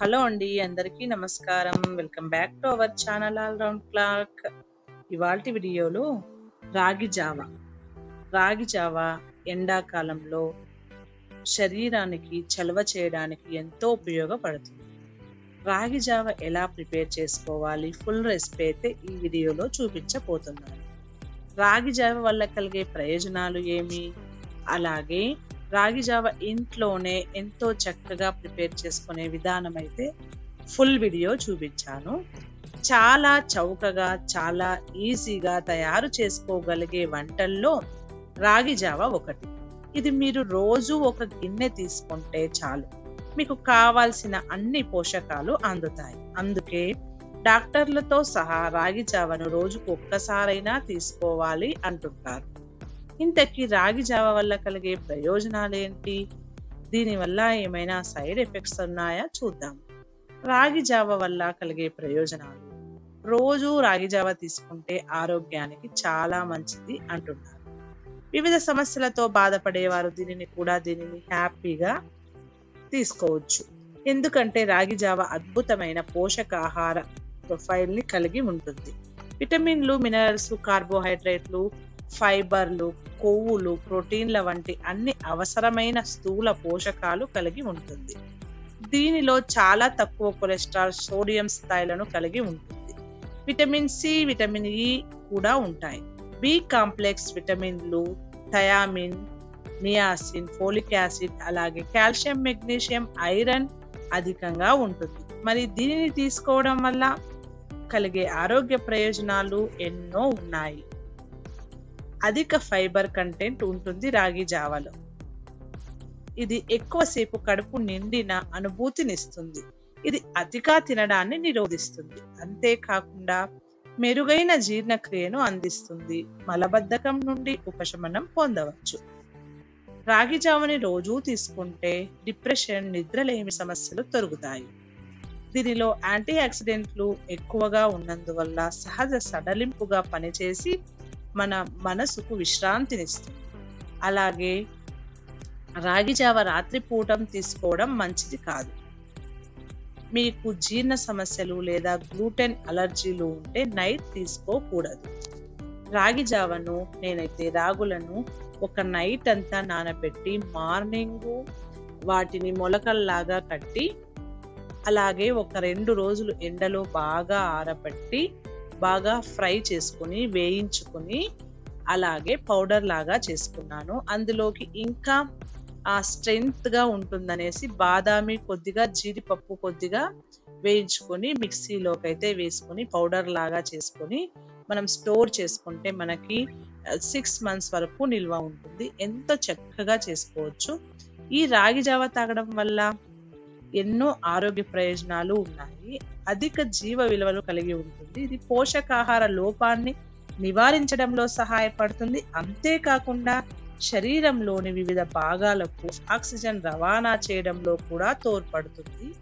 Hello అండి అందరికీ నమస్కారం. Welcome back to our channel all round clock. ఇవాల్టి వీడియోలో రాగి జావ. రాగి జావ ఎండాకాలంలో శరీరానికి చలవ చేయడానికి ఎంతో ఉపయోగపడుతుంది. రాగి జావ ఎలా ప్రిపేర్ చేసుకోవాలి? ఫుల్ రెసిపీ అయితే ఈ వీడియోలో చూపించబోతున్నాను. రాగి జావ వల్ల కలిగే ప్రయోజనాలు ఏమి? అలాగే రాగి జావ ఇంట్లోనే ఎంతో చక్కగా ప్రిపేర్ చేసుకునే విధానం అయితే ఫుల్ వీడియో చూపించాను. చాలా చౌకగా చాలా ఈజీగా తయారు చేసుకోగలిగే వంటల్లో రాగి జావ ఒకటి. ఇది మీరు రోజు ఒక గిన్నె తీసుకుంటే చాలు. మీకు కావాల్సిన అన్ని పోషకాలు అందుతాయి. అందుకే డాక్టర్లతో సహా రాగి జావను రోజుకు ఒక్కసారైనా తీసుకోవాలి అంటుంటారు. ఇంతకీ రాగి జావ వల్ల కలిగే ప్రయోజనాలు ఏంటి దీనివల్ల ఏమైనా సైడ్ ఎఫెక్ట్స్ ఉన్నాయా? చూద్దాం. రాగి జావ వల్ల కలిగే ప్రయోజనాలు. రోజు రాగి జావ తీసుకుంటే ఆరోగ్యానికి చాలా మంచిది అంటున్నారు. వివిధ సమస్యలతో బాధపడేవారు దీనిని కూడా దీనిని హ్యాపీగా తీసుకోవచ్చు. ఎందుకంటే రాగి జావ అద్భుతమైన పోషకాహార ప్రొఫైల్ని కలిగి ఉంటుంది. విటమిన్లు మినరల్స్ కార్బోహైడ్రేట్లు ఫైబర్లు కొవ్వులు ప్రోటీన్ల వంటి అన్ని అవసరమైన స్థూల పోషకాలు కలిగి ఉంటుంది. దీనిలో చాలా తక్కువ కొలెస్ట్రాల్ సోడియం స్థాయిలను కలిగి ఉంటుంది. విటమిన్ సి విటమిన్ ఇ కూడా ఉంటాయి. బి కాంప్లెక్స్ విటమిన్లు థయామిన్ నియాసిన్ ఫోలిక్ యాసిడ్ అలాగే కాల్షియం మెగ్నీషియం ఐరన్ అధికంగా ఉంటుంది. మరి దీనిని తీసుకోవడం వల్ల కలిగే ఆరోగ్య ప్రయోజనాలు ఎన్నో ఉన్నాయి? అధిక ఫైబర్ కంటెంట్ ఉంటుంది రాగి జావలో. ఇది ఎక్కువసేపు కడుపు నిండిన అనుభూతినిస్తుంది ఇది అతిగా తినడాన్ని నిరోధిస్తుంది. అంతేకాకుండా మెరుగైన జీర్ణక్రియను అందిస్తుంది. మలబద్ధకం నుండి ఉపశమనం పొందవచ్చు. రాగి జావని రోజూ తీసుకుంటే డిప్రెషన్ నిద్రలేమి సమస్యలు తొలుగుతాయి దీనిలో యాంటీ ఆక్సిడెంట్లు ఎక్కువగా ఉన్నందువల్ల సహజ సడలింపుగా పనిచేసి మన మనసుకు విశ్రాంతినిస్తుంది. అలాగే రాగి జావ రాత్రి పూటం తీసుకోవడం మంచిది కాదు. మీకు జీర్ణ సమస్యలు లేదా గ్లూటెన్ అలర్జీలు ఉంటే నైట్ తీసుకోకూడదు. రాగి జావను నేనైతే రాగులను ఒక నైట్ అంతా నానబెట్టి మార్నింగ్ వాటిని మొలకల్లాగా కట్టి అలాగే ఒక రెండు రోజులు ఎండలో బాగా ఆరబెట్టి బాగా ఫ్రై చేసుకుని వేయించుకుని అలాగే పౌడర్ లాగా చేసుకున్నాను. అందులోకి ఇంకా ఆ స్ట్రెంగ్త్గా ఉంటుందనేసి బాదామి కొద్దిగా జీడిపప్పు కొద్దిగా వేయించుకొని మిక్సీలోకి అయితే వేసుకొని పౌడర్ లాగా చేసుకొని మనం స్టోర్ చేసుకుంటే మనకి సిక్స్ మంత్స్ వరకు నిల్వ ఉంటుంది. ఎంతో చక్కగా చేసుకోవచ్చు. ఈ రాగి జావ తాగడం వల్ల ఎన్నో ఆరోగ్య ప్రయోజనాలు ఉన్నాయి. అధిక జీవ విలువలు కలిగి ఉంటుంది. ఇది పోషకాహార లోపాన్ని నివారించడంలో సహాయపడుతుంది. అంతేకాకుండా శరీరంలోని వివిధ భాగాలకు ఆక్సిజన్ రవాణా చేయడంలో కూడా తోడ్పడుతుంది.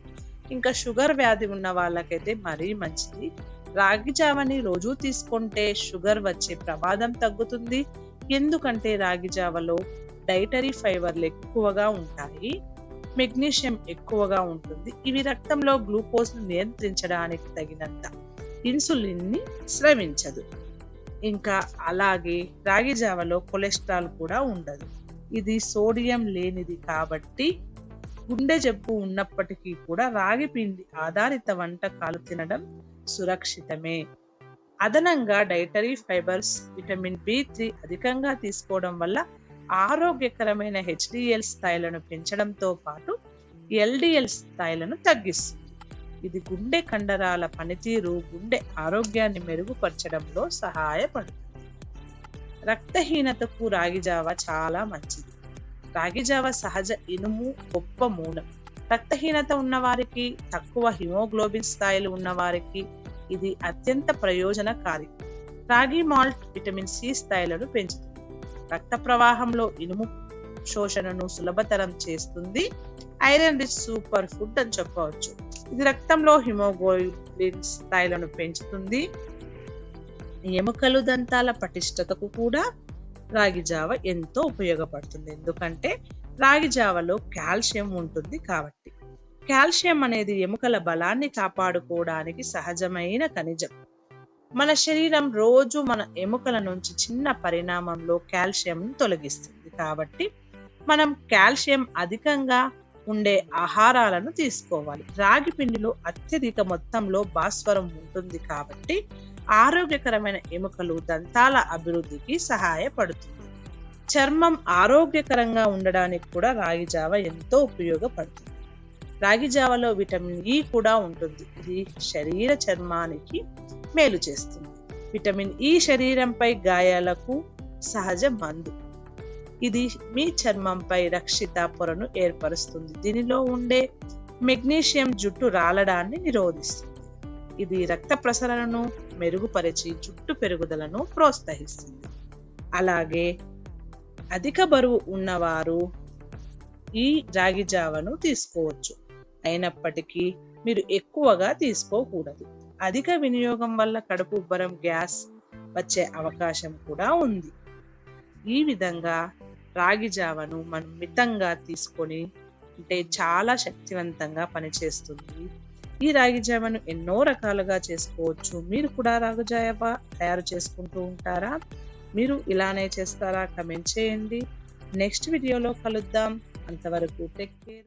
ఇంకా షుగర్ వ్యాధి ఉన్న వాళ్ళకైతే మరీ మంచిది. రాగి జావని రోజు తీసుకుంటే షుగర్ వచ్చే ప్రమాదం తగ్గుతుంది. ఎందుకంటే రాగి జావలో డైటరీ ఫైబర్లు ఎక్కువగా ఉంటాయి. మెగ్నీషియం ఎక్కువగా ఉంటుంది. ఇవి రక్తంలో గ్లూకోజ్ను నియంత్రించడానికి తగినంత ఇన్సులిన్ని స్రవించదు. ఇంకా అలాగే రాగి జావలో కొలెస్ట్రాల్ కూడా ఉండదు. ఇది సోడియం లేనిది కాబట్టి గుండె జబ్బు ఉన్నప్పటికీ కూడా రాగి పిండి ఆధారిత వంటకాలు తినడం సురక్షితమే. అదనంగా dietary fibres vitamin B three అధికంగా తీసుకోవడం వల్ల ఆరోగ్యకరమైన హెచ్డిఎల్ స్థాయిలను పెంచడంతో పాటు ఎల్డిఎల్ స్థాయిలను తగ్గిస్తుంది. ఇది గుండె కండరాల పనితీరు గుండె ఆరోగ్యాన్ని మెరుగుపరచడంలో సహాయపడుతుంది. రక్తహీనతకు రాగిజావ చాలా మంచిది. రాగిజావ సహజ ఇనుము గొప్ప మూలం. రక్తహీనత ఉన్నవారికి తక్కువ హిమోగ్లోబిన్ స్థాయిలు ఉన్నవారికి ఇది అత్యంత ప్రయోజనకారి. రాగి మాల్ట్ విటమిన్ సి స్థాయిలను పెంచుతుంది. రక్త ప్రవాహంలో ఇనుము శోషణను సులభతరం చేస్తుంది. ఐరన్ రిచ్ సూపర్ ఫుడ్ అని చెప్పవచ్చు. ఇది రక్తంలో హిమోగ్లోబిన్ స్థాయిలను పెంచుతుంది. ఎముకలు దంతాల పటిష్టతకు కూడా రాగి జావ ఎంతో ఉపయోగపడుతుంది. ఎందుకంటే రాగి జావలో కాల్షియం ఉంటుంది కాబట్టి. కాల్షియం అనేది ఎముకల బలాన్ని కాపాడుకోవడానికి సహజమైన ఖనిజం. మన శరీరం రోజు మన ఎముకల నుంచి చిన్న పరిణామంలో కాల్షియంను తొలగిస్తుంది. కాబట్టి మనం కాల్షియం అధికంగా ఉండే ఆహారాలను తీసుకోవాలి. రాగి పిండిలో అత్యధిక మొత్తంలో భాస్వరం ఉంటుంది కాబట్టి ఆరోగ్యకరమైన ఎముకలు దంతాల అభివృద్ధికి సహాయపడుతుంది. చర్మం ఆరోగ్యకరంగా ఉండడానికి కూడా రాగి జావ ఎంతో ఉపయోగపడుతుంది. రాగి జావలో విటమిన్ ఇ కూడా ఉంటుంది. ఇది శరీర చర్మానికి మేలు చేస్తుంది. విటమిన్ ఈ శరీరంపై గాయాలకు సహజ మందు. ఇది మీ చర్మంపై రక్షిత పొరను ఏర్పరుస్తుంది. దీనిలో ఉండే మెగ్నీషియం జుట్టు రాలడాన్ని నిరోధిస్తుంది. ఇది రక్త ప్రసరణను మెరుగుపరిచి జుట్టు పెరుగుదలను ప్రోత్సహిస్తుంది. అలాగే అధిక బరువు ఉన్నవారు ఈ రాగి జావను తీసుకోవచ్చు. అయినప్పటికీ మీరు ఎక్కువగా తీసుకోకూడదు. అధిక వినియోగం వల్ల కడుపు ఉబ్బరం గ్యాస్ వచ్చే అవకాశం కూడా ఉంది. ఈ విధంగా రాగి జావను మనం మితంగా తీసుకొని అంటే చాలా శక్తివంతంగా పనిచేస్తుంది. ఈ రాగి జావను ఎన్నో రకాలుగా చేసుకోవచ్చు. మీరు కూడా రాగి జావ తయారు చేసుకుంటూ ఉంటారా? మీరు ఇలానే చేస్తారా? కమెంట్ చేయండి. నెక్స్ట్ వీడియోలో కలుద్దాం. అంతవరకు టేక్ కేర్.